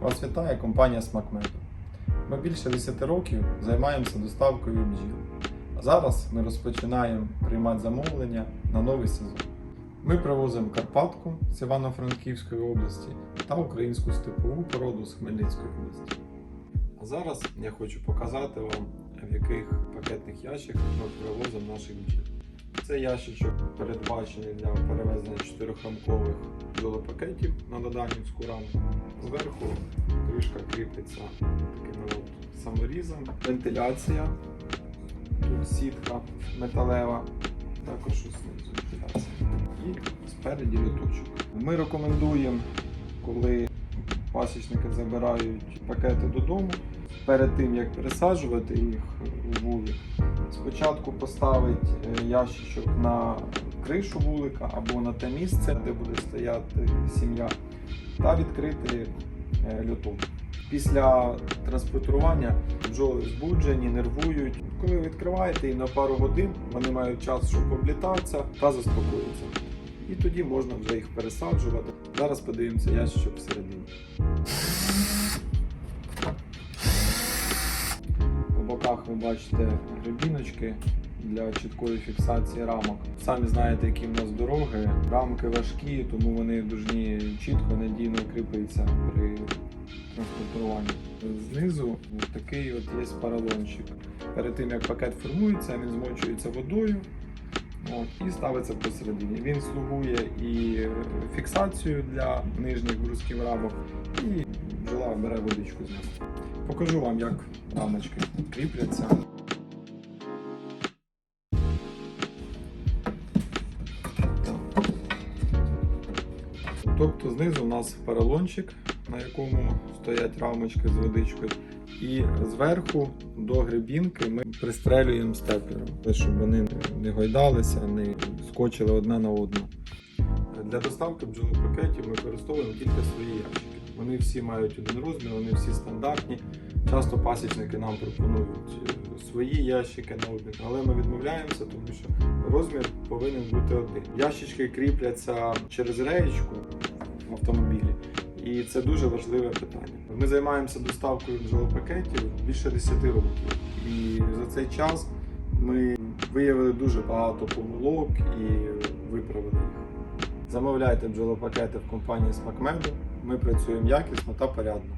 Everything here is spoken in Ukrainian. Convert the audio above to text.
Вас вітає компанія Смакмедо. Ми більше 10 років займаємося доставкою бджіл. А зараз ми розпочинаємо приймати замовлення на новий сезон. Ми привозимо Карпатку з Івано-Франківської області та українську степову породу з Хмельницької області. А зараз я хочу показати вам, в яких пакетних ящиках ми привозимо наших бджіл. Це ящичок передбачений для перевезення чотирьохрамкових бджолопакетів на доданівську рамку. Зверху кришка кріпиться таким от саморізом, вентиляція, тут сітка металева, також знизу вентиляція. І спереді люточок. Ми рекомендуємо, коли пасічники забирають пакети додому, перед тим як пересаджувати їх у вулик, спочатку поставити е, ящичок на кришу вулика або на те місце, де буде стояти сім'я, та відкрити е, льоток. Після транспортування бджоли збуджені, нервують. Коли відкриваєте і на пару годин вони мають час, щоб облітатися та заспокоїтися. І тоді можна вже їх пересаджувати. Зараз подивимося ящичок всередині. По боках ви бачите гребіночки для чіткої фіксації рамок. Самі знаєте, які в нас дороги. Рамки важкі, тому вони дуже чітко, надійно кріпляться при транспортуванні. Знизу такий от є поролончик. Перед тим як пакет формується, він змочується водою. От, і ставиться посередині. Він слугує і фіксацію для нижніх брусків рамок, і бджола бере водичку з нього. Покажу вам, як рамочки кріпляться. Тобто знизу у нас поролончик, на якому стоять рамочки з водичкою. І зверху до грибінки ми пристрелюємо степлером, щоб вони не гойдалися, не скочили одне на одну. Для доставки бджолопакетів ми використовуємо тільки свої ящики. Вони всі мають один розмір, вони всі стандартні. Часто пасічники нам пропонують е, свої ящики на обмін, але ми відмовляємося, тому що розмір повинен бути один. Ящички кріпляться через реєчку в автомобілі. І це дуже важливе питання. Ми займаємося доставкою бджолопакетів більше 10 років. І за цей час ми виявили дуже багато помилок і виправили їх. Замовляйте бджолопакети в компанії Смакмеду. Ми працюємо якісно та порядно.